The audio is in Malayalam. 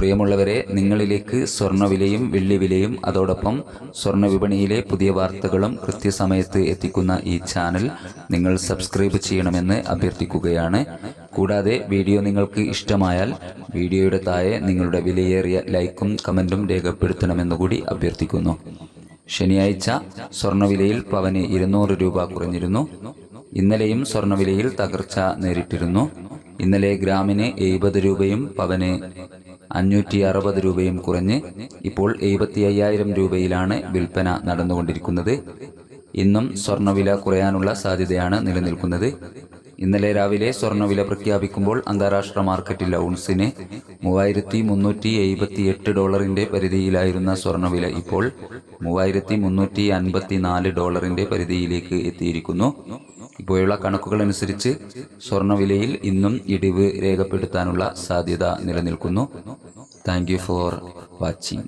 പ്രിയമുള്ളവരെ നിങ്ങളിലേക്ക് സ്വർണവിലയും വെള്ളിവിലയും അതോടൊപ്പം സ്വർണ വിപണിയിലെ പുതിയ വാർത്തകളും കൃത്യസമയത്ത് എത്തിക്കുന്ന ഈ ചാനൽ നിങ്ങൾ സബ്സ്ക്രൈബ് ചെയ്യണമെന്ന് അഭ്യർത്ഥിക്കുകയാണ്. കൂടാതെ വീഡിയോ നിങ്ങൾക്ക് ഇഷ്ടമായാൽ വീഡിയോയുടെ താഴെ നിങ്ങളുടെ വിലയേറിയ ലൈക്കും കമന്റും രേഖപ്പെടുത്തണമെന്നുകൂടി അഭ്യർത്ഥിക്കുന്നു. ശനിയാഴ്ച സ്വർണവിലയിൽ പവന് ഇരുന്നൂറ് രൂപ കുറഞ്ഞിരുന്നു. ഇന്നലെയും സ്വർണവിലയിൽ തകർച്ച നേരിട്ടിരുന്നു. ഇന്നലെ ഗ്രാമിന് എഴുപത് രൂപയും പവന് അഞ്ഞൂറ്റി അറുപത് രൂപയും കുറഞ്ഞ് ഇപ്പോൾ എഴുപത്തി അയ്യായിരം രൂപയിലാണ് വിൽപ്പന നടന്നുകൊണ്ടിരിക്കുന്നത്. ഇന്നും സ്വർണവില കുറയാനുള്ള സാധ്യതയാണ് നിലനിൽക്കുന്നത്. ഇന്നലെ രാവിലെ സ്വർണവില പ്രഖ്യാപിക്കുമ്പോൾ അന്താരാഷ്ട്ര മാർക്കറ്റിൽ ഔൺസിന് മൂവായിരത്തി മുന്നൂറ്റി എഴുപത്തി എട്ട് ഡോളറിന്റെ പരിധിയിലായിരുന്ന സ്വർണവില ഇപ്പോൾ മൂവായിരത്തി മുന്നൂറ്റി അൻപത്തി നാല് ഡോളറിന്റെ പരിധിയിലേക്ക് എത്തിയിരിക്കുന്നു. ഇപ്പോഴുള്ള കണക്കുകൾ അനുസരിച്ച് സ്വർണവിലയിൽ ഇന്നും ഇടിവ് രേഖപ്പെടുത്താനുള്ള സാധ്യത നിലനിൽക്കുന്നു. Thank for watching